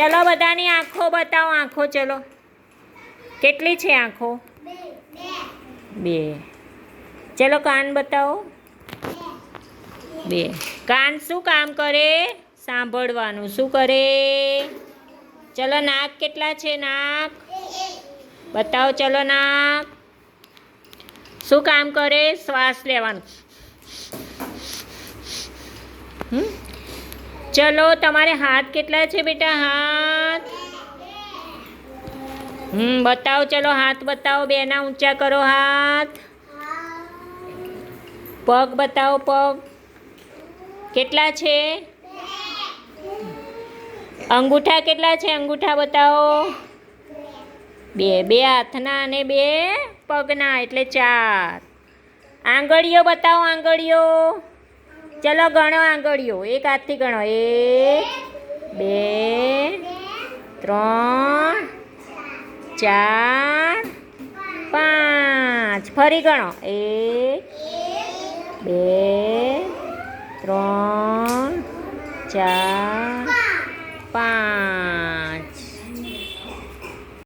ચલો બધાની આંખો બતાવો, આંખો ચલો. કેટલી છે આંખો? બે. ચલો કાન બતાવો. બે. કાન શું કામ કરે? સાંભળવાનું. શું કરે? ચલો નાક કેટલા છે નાક? બતાવો ચલો નાક. શું કામ કરે? શ્વાસ લેવાનું. હમ? ચલો, તમારે હાથ કેટલા છે બેટા? હાથ? હમ, બતાવો, ચલો, હાથ બતાવો, બેના ઊંચા કરો હાથ. પગ બતાવો, પગ. કેટલા છે? અંગૂઠા કેટલા છે? અંગૂઠા બતાવો. બે બે હાથના અને બે પગના, એટલે ચાર. આંગળીઓ બતાવો, આંગળીઓ. ચલો ગણો આંગળીઓ. એક હાથથી ગણો. એક, બે, ત્રણ, ચાર, પાંચ. ફરી ગણો. એક, બે, ત્રણ, ચાર, પાંચ.